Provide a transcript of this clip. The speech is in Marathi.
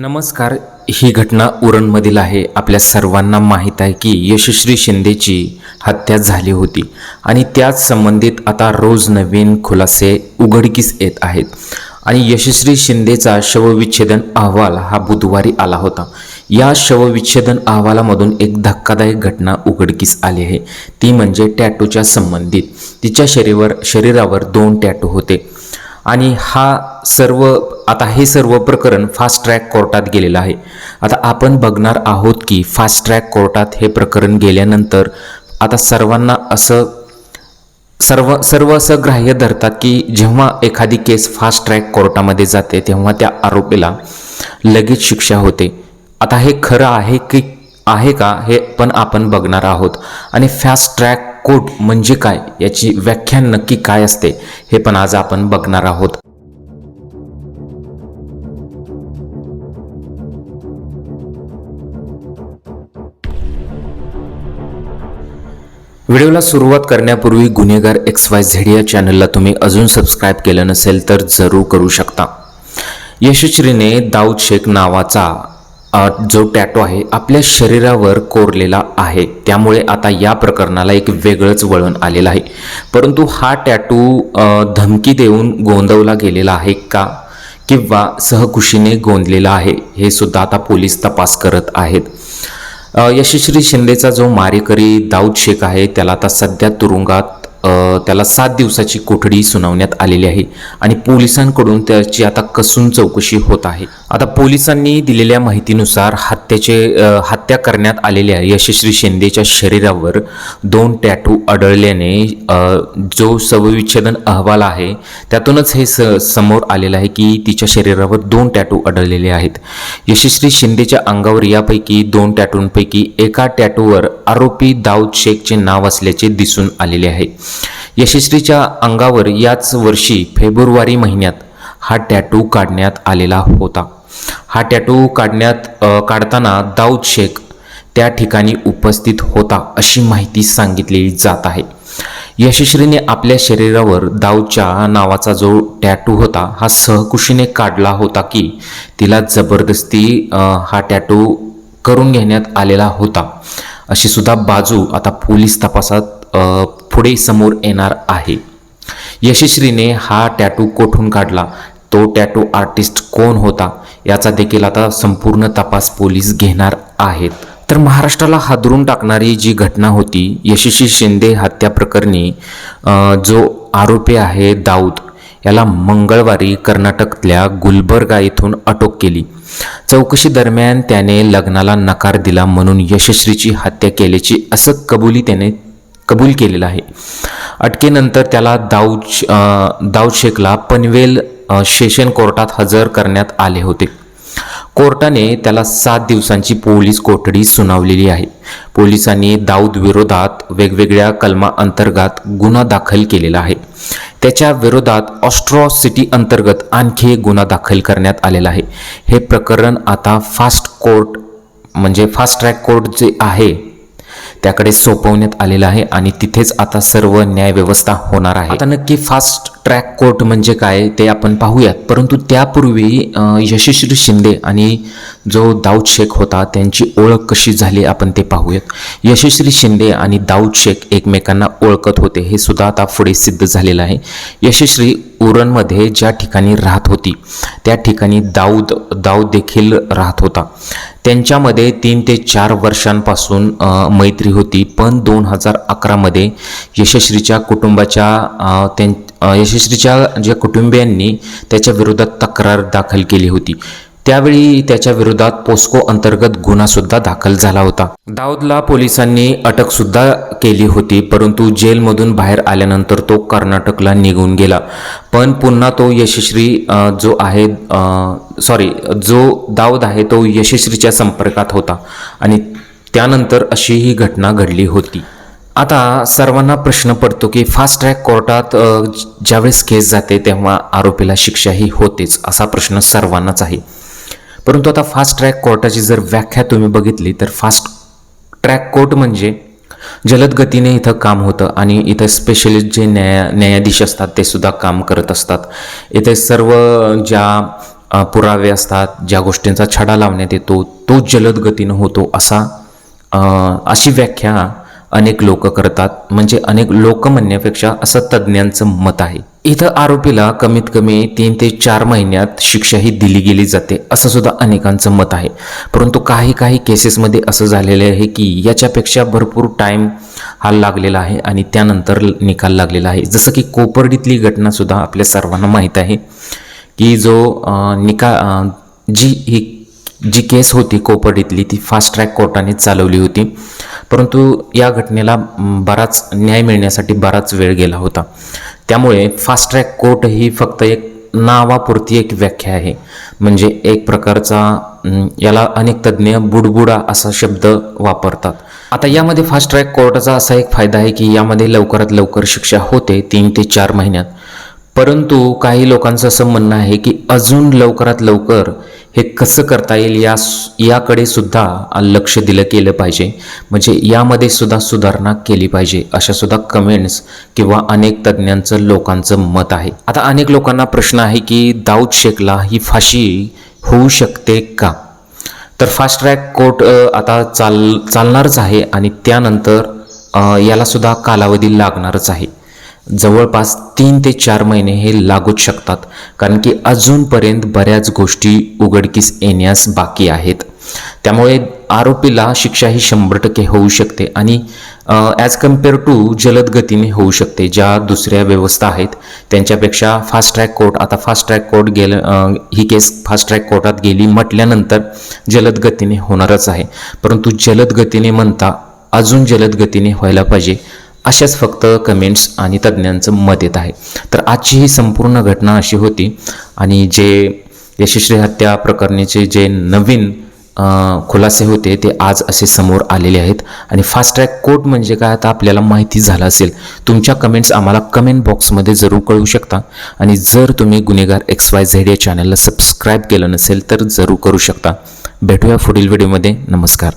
नमस्कार ही घटना उरणमधील आहे. आपल्या सर्वांना माहीत आहे की यशस्वी शिंदेची हत्या झाली होती आणि त्याच संबंधित आता रोज नवीन खुलासे उघडकीस येत आहेत. आणि यशस्वी शिंदेचा शवविच्छेदन अहवाल हा बुधवारी आला होता. या शवविच्छेदन अहवालामधून एक धक्कादायक घटना उघडकीस आली आहे. ती म्हणजे टॅटूच्या संबंधित. तिच्या शरीरावर शरीरावर दोन टॅटू होते. आणि हा सर्व आता हे सर्व प्रकरण फास्ट ट्रॅक कोर्टात गेलेलं आहे. आता आपण बघणार आहोत की फास्ट ट्रॅक कोर्टात हे प्रकरण गेल्यानंतर आता सर्वांना असं सर्व सर्व असं ग्राह्य धरतात की जेव्हा एखादी केस फास्ट ट्रॅक कोर्टामध्ये जाते तेव्हा त्या आरोपीला लगेच शिक्षा होते. आता हे खरं आहे की आहे का हे पण आपण बघणार आहोत. आणि फास्ट ट्रॅक कोट म्हणजे काय? याची व्याख्या नक्की काय असते? हे पण आज आपण बघणार आहोत. व्हिडिओला सुरुवात करण्यापूर्वी गुन्हेगार एक्स वाय झेड या चॅनलला तुम्ही अजून सबस्क्राईब केलं नसेल तर जरूर करू शकता. यशश्रीने दाऊद शेख नावाचा जो टॅटो आहे आपल्या शरीरावर कोरलेला आहे. त्यामुळे आता या प्रकरणाला एक वेगळंच वळण आलेलं आहे. परंतु हा टॅटू धमकी देऊन गोंदवला गेलेला आहे का? किंवा सहकुशीने गोंदलेला आहे हे सुद्धा आता पोलीस तपास करत आहेत. यशस्वी शिंदेचा जो मारेकरी दाऊद शेख आहे त्याला आता सध्या तुरुंगात त्याला सात दिवसाची कोठडी सुनावण्यात आलेली आहे. आणि पोलिसांकडून त्याची आता कसून चौकशी होत आहे. आता पोलिसांनी दिलेल्या माहितीनुसार हत्याचे हत्या करण्यात आलेल्या यशस्वी शिंदेच्या शरीरावर दोन टॅटू आढळल्याने जो शवविच्छेदन अहवाल आहे त्यातूनच हे स समोर आलेलं आहे की तिच्या शरीरावर दोन टॅटू आढळलेले आहेत. यशस्वी शिंदेच्या अंगावर यापैकी दोन टॅटूंपैकी एका टॅटूवर आरोपी दाऊद शेखचे नाव असल्याचे दिसून आलेले आहे. यशस्वीच्या अंगावर याच वर्षी फेब्रुवारी महिन्यात हा टॅटू काढण्यात आलेला होता. हा टॅटू काढण्यात काढताना दाऊद शेख त्या ठिकाणी उपस्थित होता अशी माहिती सांगितली जात आहे. यशस्वीने आपल्या शरीरावर दाऊदच्या नावाचा जो टॅटू होता हा सहकुशीने काढला होता की तिला जबरदस्ती हा टॅटू करून घेण्यात आलेला होता. अशी सुद्धा बाजू आता पोलीस तपासात पुढे समोर येणार आहे. यशस्वीने हा टॅटू कोठून काढला? तो टॅटू आर्टिस्ट कोण होता याचा देखील आता संपूर्ण तपास पोलीस घेणार आहेत. तर महाराष्ट्राला हादरून टाकणारी जी घटना होती यशस्वी शिंदे हत्या प्रकरणी जो आरोपी आहे दाऊद याला मंगळवारी कर्नाटकतल्या गुलबर्गा येथून अटक केली. चौकशी दरम्यान त्याने लग्नाला नकार दिला म्हणून यशस्वीची हत्या केल्याची असं कबुली त्याने कबूल केलेलं आहे. अटकेनंतर त्याला दाऊद दाऊद शेखला पनवेल सेशन कोर्टात हजर करण्यात आले होते. कोर्टाने त्याला सात दिवसांची पोलीस कोठडी सुनावलेली आहे. पोलिसांनी दाऊद विरोधात वेगवेगळ्या कलमा अंतर्गत गुन्हा दाखल केलेला आहे. त्याच्या विरोधात ऑस्ट्रॉसिटी अंतर्गत आणखी एक गुन्हा दाखल करण्यात आलेला आहे. हे प्रकरण आता फास्ट कोर्ट म्हणजे फास्ट ट्रॅक कोर्ट जे आहे त्याकडे सोपवण्यात आलेलं आहे आणि तिथेच आता सर्व न्यायव्यवस्था होणार आहे. आता नक्की फास्ट ट्रॅक कोर्ट म्हणजे काय ते आपण पाहूयात. परंतु त्यापूर्वी यशस्वी शिंदे आणि जो दाऊद शेख होता त्यांची ओळख कशी झाली आपण ते पाहूयात. यशस्वी शिंदे आणि दाऊद शेख एकमेकांना ओळखत होते हे सुद्धा आता पुढे सिद्ध झालेलं आहे. यशस्वी उरणमध्ये ज्या ठिकाणी राहत होती त्या ठिकाणी दाऊद दाऊद देखील राहत होता. त्यांच्यामध्ये तीन ते चार वर्षांपासून मैत्री होती. पण दोन हजार अकरामध्ये यशस्वीच्या कुटुंबाच्या त्यां यशश्रीच्या यशस्वीच्या ज्या कुटुंबियांनी त्याच्या विरोधात तक्रार दाखल केली होती. त्यावेळी त्याच्या विरोधात पोस्को अंतर्गत गुन्हासुद्धा दाखल झाला होता. दाऊदला पोलिसांनी अटकसुद्धा केली होती परंतु जेलमधून बाहेर आल्यानंतर तो कर्नाटकला निघून गेला. पण पुन्हा तो यशस्वी जो आहे सॉरी जो दाऊद आहे तो यशस्वीच्या संपर्कात होता आणि त्यानंतर अशी ही घटना घडली होती. आता सर्वांना प्रश्न पडतो की फास्ट ट्रॅक कोर्टात ज्यावेळेस केस जाते तेव्हा आरोपीला शिक्षाही होतेच असा प्रश्न सर्वांनाच आहे. परंतु आता फास्ट ट्रॅक कोर्टाची जर व्याख्या तुम्ही बघितली तर फास्ट ट्रॅक कोर्ट म्हणजे जलद गतीने इथं काम होतं आणि इथं स्पेशलिस्ट जे न्याया न्यायाधीश असतात ते सुद्धा काम करत असतात. इथे सर्व ज्या पुरावे असतात ज्या गोष्टींचा छडा लावण्यात येतो तो जलद गतीनं होतो असा अशी व्याख्या अनेक लोक करतात. म्हणजे अनेक लोक म्हणण्यापेक्षा असं तज्ज्ञांचं मत आहे. इथं आरोपीला कमीत कमी तीन ते चार महिन्यात शिक्षाही दिली गेली जाते असं सुद्धा अनेकांचं मत आहे. परंतु काही काही केसेसमध्ये असं झालेलं आहे की याच्यापेक्षा भरपूर टाईम हा लागलेला आहे आणि त्यानंतर निकाल लागलेला आहे. जसं की कोपर्डीतली घटनासुद्धा आपल्या सर्वांना माहीत आहे की जो निका जी ही जी केस होती कोपर्डीतली ती फास्ट ट्रॅक कोर्टाने चालवली होती. परंतु या घटनेला बराच न्याय मिळण्यासाठी बराच वेळ गेला होता. त्यामुळे फास्ट ट्रॅक कोर्ट ही फक्त एक नावापुरती एक व्याख्या आहे. म्हणजे एक प्रकारचा याला अनेक तज्ज्ञ बुडबुडा असा शब्द वापरतात. आता यामध्ये फास्ट ट्रॅक कोर्टाचा असा एक फायदा आहे की यामध्ये लवकरात लवकर शिक्षा होते तीन ते चार महिन्यात. परंतु काही लोकांचं असं म्हणणं आहे की अजून लवकरात लवकर हे कसं करता येईल या याकडे सुद्धा लक्ष दिलं केलं पाहिजे. म्हणजे यामध्ये सुद्धा सुधारणा केली पाहिजे अशा सुद्धा कमेंट्स किंवा अनेक तज्ज्ञांचं लोकांचं मत आहे. आता अनेक लोकांना प्रश्न आहे की दाऊद शेखला ही फाशी होऊ शकते का? तर फास्ट ट्रॅक कोर्ट आता चाल चालणारच आहे आणि त्यानंतर यालासुद्धा कालावधी लागणारच आहे. जवळपास तीन ते चार महिने हे लागूच शकतात कारण की अजूनपर्यंत बऱ्याच गोष्टी उघडकीस येण्यास बाकी आहेत. त्यामुळे आरोपीला शिक्षा ही शंभर टक्के होऊ शकते आणि ॲज कंपेअर टू जलद गतीने होऊ शकते ज्या दुसऱ्या व्यवस्था आहेत त्यांच्यापेक्षा फास्ट ट्रॅक कोर्ट आता फास्ट ट्रॅक कोर्ट गेलं ही केस फास्ट ट्रॅक कोर्टात गेली म्हटल्यानंतर जलद गतीने होणारच आहे. परंतु जलद गतीने म्हणता अजून जलद गतीने व्हायला पाहिजे अशाच फक्त कमेंट्स आणि तज्ज्ञांचं मत येत आहे. तर आजची ही संपूर्ण घटना अशी होती आणि जे यशस्वी हत्या प्रकरणीचे जे नवीन खुलासे होते ते आज असे समोर आलेले आहेत. आणि फास्ट ट्रॅक कोर्ट म्हणजे काय आता आपल्याला माहिती झालं असेल. तुमच्या कमेंट्स आम्हाला कमेंट बॉक्समध्ये जरूर कळू शकता. आणि जर तुम्ही गुन्हेगार एक्स वाय झेड या चॅनलला सबस्क्राईब केलं नसेल तर जरूर करू शकता. भेटूया पुढील व्हिडिओमध्ये नमस्कार.